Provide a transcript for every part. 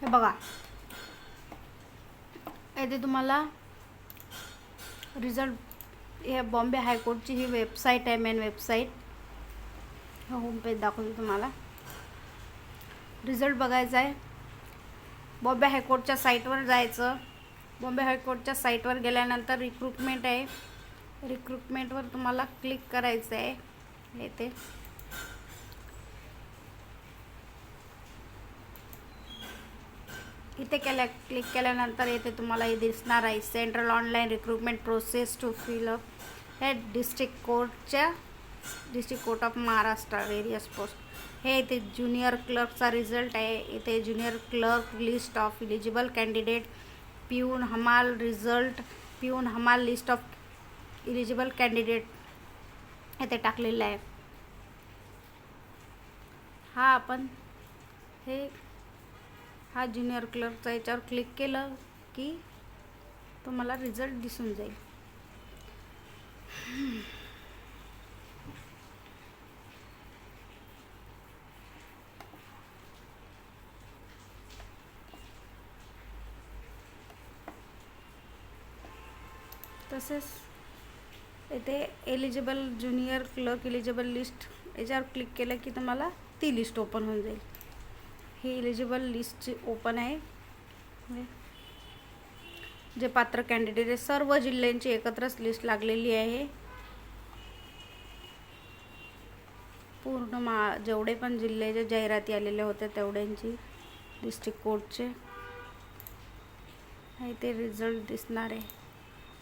हे बघा. येथे तुम्हाला रिझल्ट हे बॉम्बे हायकोर्टची ही वेबसाईट आहे मेन वेबसाईट होमपेज दाखवते तुम्हाला. रिझल्ट बघायचा आहे. बॉम्बे हायकोर्टच्या साईटवर जायचं. बॉम्बे हायकोर्टच्या साईटवर गेल्यानंतर रिक्रुटमेंट आहे. रिक्रुटमेंटवर तुम्हाला क्लिक करायचं आहे येते इथे केल्या क्लिक केल्यानंतर येथे तुम्हाला हे दिसणार आहे. Central online recruitment process to fill up हे district कोर्टच्या district court of Maharashtra various post हे इथे ज्युनियर क्लर्कचा रिझल्ट आहे. इथे junior clerk list of eligible candidate peon हमाल रिझल्ट पिऊन हमाल लिस्ट ऑफ इलिजिबल कॅन्डिडेट येथे टाकलेलं आहे. हा आपण हे हा ज्युनियर क्लर्कचा याच्यावर क्लिक केलं की तुम्हाला रिझल्ट दिसून जाईल. तसेच येथे eligible junior clerk eligible list याच्यावर क्लिक केलं की तुम्हाला ती लिस्ट ओपन होऊन जाईल. ही एलिजिबल लिस्टची ओपन आहे. म्हणजे जे पात्र कॅन्डिडेट आहे सर्व जिल्ह्यांची एकत्रच लिस्ट लागलेली आहे. पूर्ण मा जेवढे पण जिल्ह्याच्या जाहिराती आलेल्या होत्या तेवढ्यांची डिस्ट्रिक्ट कोर्टचे ते रिझल्ट दिसणार आहे.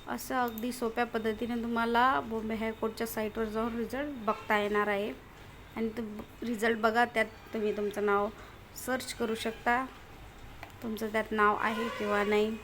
असं अगदी सोप्या पद्धतीने तुम्हाला बॉम्बे हायकोर्टच्या साईटवर जाऊन रिझल्ट बघता येणार आहे. आणि तो रिझल्ट बघा त्यात तुम्ही तुमचं नाव सर्च करू शकता. तुमचं त्यात नाव आहे किंवा नाही.